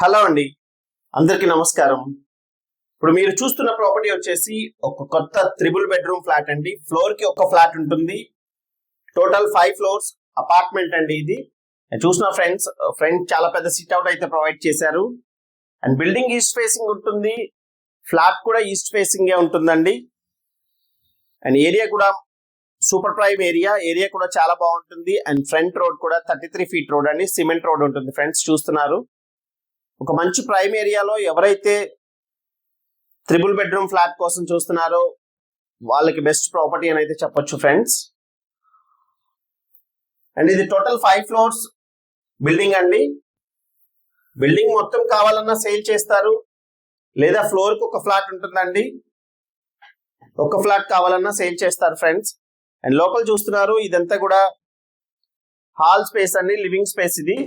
Hello అండి. అందరికీ నమస్కారం. ఇప్పుడు మీరు చూస్తున్న ప్రాపర్టీ వచ్చేసి ఒక కొత్త త్రిబుల్ బెడ్రూమ్ ఫ్లాట్ అండి. ఫ్లోర్కి ఒక ఫ్లాట్ ఉంటుంది. టోటల్ ఫైవ్ ఫ్లోర్స్ అపార్ట్మెంట్ అండి ఇది. నేను చూసిన ఫ్రెండ్స్ ఫ్రెండ్ చాలా పెద్ద సిట్ అవుట్ అయితే ప్రొవైడ్ చేశారు. అండ్ బిల్డింగ్ ఈస్ట్ ఫేసింగ్ ఉంటుంది. ఫ్లాట్ కూడా ఈస్ట్ ఫేసింగ్ ఉంటుందండి. అండ్ ఏరియా కూడా సూపర్ ప్రైమ్ ఏరియా. ఏరియా కూడా చాలా బాగుంటుంది. అండ్ ఫ్రంట్ రోడ్ కూడా థర్టీ త్రీ ఫీట్ రోడ్ అండి. సిమెంట్ రోడ్ ఉంటుంది. ఫ్రెండ్స్ చూస్తున్నారు. ఒక మంచి ప్రైమ్ ఏరియాలో ఎవరైతే త్రిబుల్ బెడ్రూమ్ ఫ్లాట్ కోసం చూస్తున్నారో వాళ్ళకి బెస్ట్ ప్రాపర్టీ అని అయితే చెప్పొచ్చు ఫ్రెండ్స్. అండ్ ఇది టోటల్ ఫైవ్ ఫ్లోర్స్ బిల్డింగ్ అండి. బిల్డింగ్ మొత్తం కావాలన్నా సేల్ చేస్తారు. లేదా ఫ్లోర్కి ఒక ఫ్లాట్ ఉంటుందండి. ఒక ఫ్లాట్ కావాలన్నా సేల్ చేస్తారు ఫ్రెండ్స్. అండ్ లోపల చూస్తున్నారు ఇదంతా కూడా హాల్ స్పేస్ అండి లివింగ్ స్పేస్ ఇది.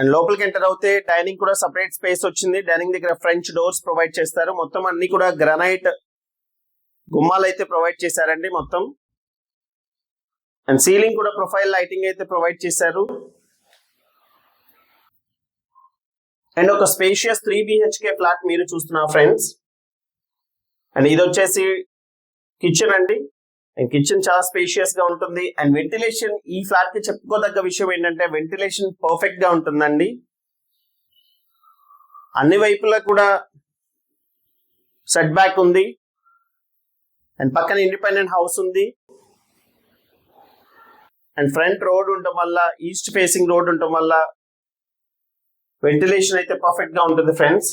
అండ్ లోపలికి ఎంటర్ అవుతే డైనింగ్ కూడా సపరేట్ స్పేస్ వచ్చింది. డైనింగ్ దగ్గర ఫ్రెంచ్ డోర్స్ ప్రొవైడ్ చేస్తారు. మొత్తం అన్ని కూడా గ్రనైట్ గుమ్మాలు అయితే ప్రొవైడ్ చేశారండి మొత్తం. అండ్ సీలింగ్ కూడా ప్రొఫైల్ లైటింగ్ అయితే ప్రొవైడ్ చేశారు. అండ్ ఒక స్పేషియస్ త్రీ బిహెచ్కే ఫ్లాట్ మీరు చూస్తున్నారు ఫ్రెండ్స్ అండ్ ఇది వచ్చేసి కిచెన్ అండి. అండ్ కిచెన్ చాలా స్పేషియస్గా ఉంటుంది. అండ్ వెంటిలేషన్ ఈ ఫ్లాట్కి చెప్పుకోదగ్గ విషయం ఏంటంటే వెంటిలేషన్ పర్ఫెక్ట్గా ఉంటుందండి. అన్ని వైపులా కూడా సెట్ బ్యాక్ ఉంది. అండ్ పక్కన ఇండిపెండెంట్ హౌస్ ఉంది. అండ్ ఫ్రంట్ రోడ్ ఉండటం వల్ల ఈస్ట్ ఫేసింగ్ రోడ్ ఉండటం వల్ల వెంటిలేషన్ అయితే పర్ఫెక్ట్గా ఉంటుంది ఫ్రెండ్స్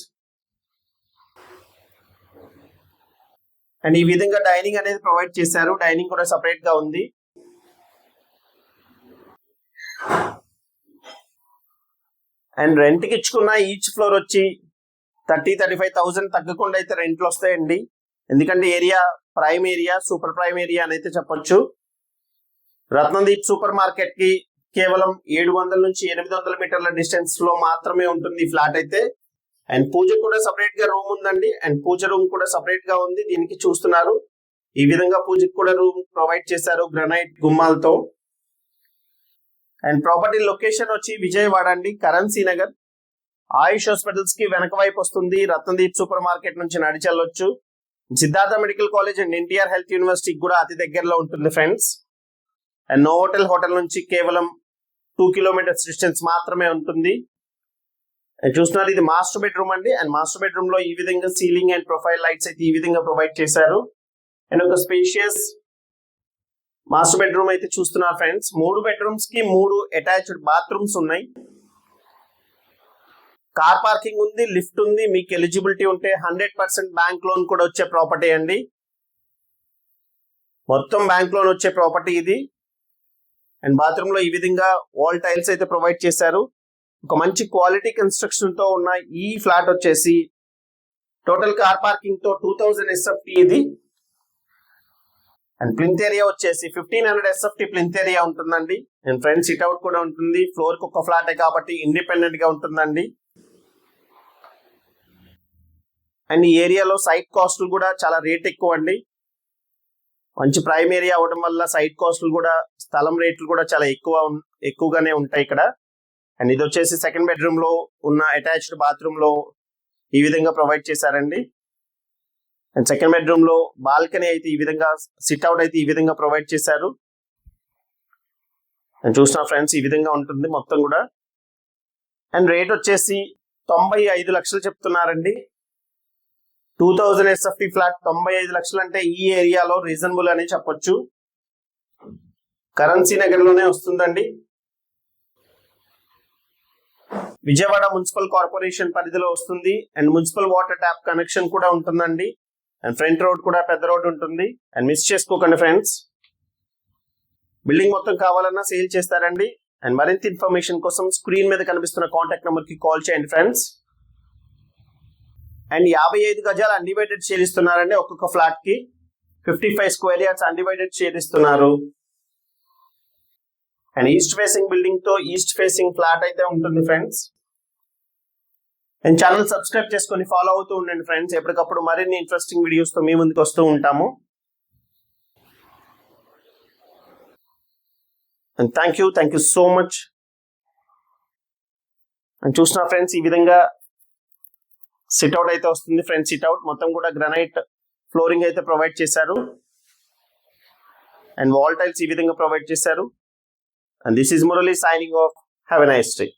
అండ్ ఈ విధంగా డైనింగ్ అనేది ప్రొవైడ్ చేశారు. డైనింగ్ కూడా సపరేట్గా ఉంది. అండ్ రెంట్కి ఇచ్చుకున్న ఈచ్ ఫ్లోర్ వచ్చి థర్టీ థర్టీ ఫైవ్ థౌసండ్ తగ్గకుండా అయితే రెంట్లు వస్తాయండి. ఎందుకంటే area prime area super prime area అని అయితే చెప్పొచ్చు. రత్నదీప్ సూపర్ మార్కెట్కి కేవలం ఏడు వందల నుంచి ఎనిమిది వందల మీటర్ల డిస్టెన్స్లో మాత్రమే ఉంటుంది ఈ ఫ్లాట్ అయితే. అండ్ పూజ కూడా సపరేట్గా రూమ్ ఉందండి. అండ్ పూజ రూమ్ కూడా సపరేట్గా ఉంది. దీనికి చూస్తున్నారు. ఈ విధంగా పూజకి కూడా రూమ్ ప్రొవైడ్ చేశారు గ్రనైట్ గుమ్మాలతో. అండ్ ప్రాపర్టీ లొకేషన్ వచ్చి విజయవాడ అండి కరెన్సీ నగర్. ఆయుష్ హాస్పిటల్స్కి వెనక వైపు వస్తుంది. రత్నదీప్ సూపర్ మార్కెట్ నుంచి నడిచెళ్ళొచ్చు. Siddhartha medical college and NTR health యూనివర్సిటీకి కూడా అతి దగ్గరలో ఉంటుంది ఫ్రెండ్స్. అండ్ నోవోటెల్ హోటల్ నుంచి కేవలం టూ కిలోమీటర్స్ డిస్టెన్స్ మాత్రమే ఉంటుంది. అండ్ చూస్తున్నారు ఇది మాస్టర్ బెడ్రూమ్ అండి. అండ్ మాస్టర్ బెడ్రూమ్లో ఈ విధంగా సీలింగ్ అండ్ ప్రొఫైల్ లైట్స్ అయితే ఈ విధంగా ప్రొవైడ్ చేశారు. అండ్ ఒక స్పేషియస్ మాస్టర్ బెడ్రూమ్ అయితే చూస్తున్నారు ఫ్రెండ్స్ మూడు బెడ్రూమ్స్కి మూడు అటాచ్డ్ బాత్రూమ్స్ ఉన్నాయి. కార్ పార్కింగ్ ఉంది లిఫ్ట్ ఉంది మీకు ఎలిజిబిలిటీ ఉంటే హండ్రెడ్ పర్సెంట్ బ్యాంక్ లోన్ కూడా వచ్చే ప్రాపర్టీ అండి. మొత్తం బ్యాంక్ లోన్ వచ్చే ప్రాపర్టీ ఇది. అండ్ బాత్రూమ్లో ఈ విధంగా వాల్ టైల్స్ అయితే ప్రొవైడ్ చేశారు. ఒక మంచి క్వాలిటీ కన్స్ట్రక్షన్తో ఉన్న ఈ ఫ్లాట్ వచ్చేసి టోటల్ కార్ పార్కింగ్తో టూ థౌజండ్ ఎస్ఎఫ్టీ ఇది. అండ్ ప్లింత్ ఏరియా వచ్చేసి fifteen hundred SFT plinth area ఉంటుందండి. అండ్ ఫ్రంట్ సిట్ అవుట్ కూడా ఉంటుంది. ఫ్లోర్కి ఒక ఫ్లాటే కాబట్టి ఇండిపెండెంట్గా ఉంటుందండి. అండ్ ఈ ఏరియాలో సైట్ కాస్ట్లు కూడా చాలా రేట్ ఎక్కువ అండి మంచి ప్రైమ్ ఏరియా అవడం వల్ల సైట్ కాస్ట్లు కూడా స్థలం రేట్లు కూడా చాలా ఎక్కువ ఎక్కువగానే ఉంటాయి ఇక్కడ. అండ్ ఇది వచ్చేసి సెకండ్ బెడ్రూమ్లో ఉన్న అటాచ్డ్ బాత్రూమ్లో ఈ విధంగా ప్రొవైడ్ చేశారండి. అండ్ సెకండ్ బెడ్రూమ్లో బాల్కనీ అయితే ఈ విధంగా సిట్ అవుట్ అయితే ఈ విధంగా ప్రొవైడ్ చేశారు. అండ్ చూసిన ఫ్రెండ్స్ ఈ విధంగా ఉంటుంది మొత్తం కూడా. అండ్ రేట్ వచ్చేసి తొంభై ఐదు లక్షలు చెప్తున్నారండి. టూ థౌజండ్ ఎస్ఎఫ్టీ ఫ్లాట్ తొంభై ఐదు లక్షలు అంటే ఈ ఏరియాలో రీజనబుల్ అని చెప్పొచ్చు. కరెన్సీ నగర్లోనే వస్తుందండి. విజయవాడ మున్సిపల్ కార్పొరేషన్ పరిధిలో వస్తుంది. And municipal water tap connection కూడా ఉంటుందండి. అండ్ ఫ్రంట్ రోడ్ కూడా పెద్ద రోడ్ ఉంటుంది. అండ్ మిస్ చేసుకోకండి ఫ్రెండ్స్. బిల్డింగ్ మొత్తం కావాలన్నా సేల్ చేస్తారండి. అండ్ మరింత ఇన్ఫర్మేషన్ కోసం స్క్రీన్ మీద కనిపిస్తున్న కాంటాక్ట్ నెంబర్కి కాల్ చేయండి ఫ్రెండ్స్. అండ్ యాభై ఐదు గజాలు అన్డివైడెడ్ షేర్ ఇస్తున్నారండి ఒక్కొక్క ఫ్లాట్కి. Fifty five square yards undivided share ఇస్తున్నారు. అండ్ ఈస్ట్ ఫేసింగ్ బిల్డింగ్తో ఈస్ట్ ఫేసింగ్ ఫ్లాట్ అయితే ఉంటుంది ఫ్రెండ్స్ అండ్ ఛానల్ సబ్స్క్రైబ్ చేసుకొని ఫాలో అవుతూ ఉండండి ఫ్రెండ్స్ ఎప్పటికప్పుడు మరిన్ని ఇంట్రెస్టింగ్ వీడియోస్తో మీ ముందుకు వస్తూ ఉంటాము. And thank you thank you so much and చూసిన ఫ్రెండ్స్ ఈ విధంగా సిట్అవుట్ అయితే వస్తుంది ఫ్రెండ్స్ సిట్అవుట్ మొత్తం కూడా గ్రనైట్ ఫ్లోరింగ్ అయితే ప్రొవైడ్ చేశారు. అండ్ వాల్ టైల్స్ ఈ విధంగా ప్రొవైడ్ చేశారు. And this is morally signing off. Have a nice day.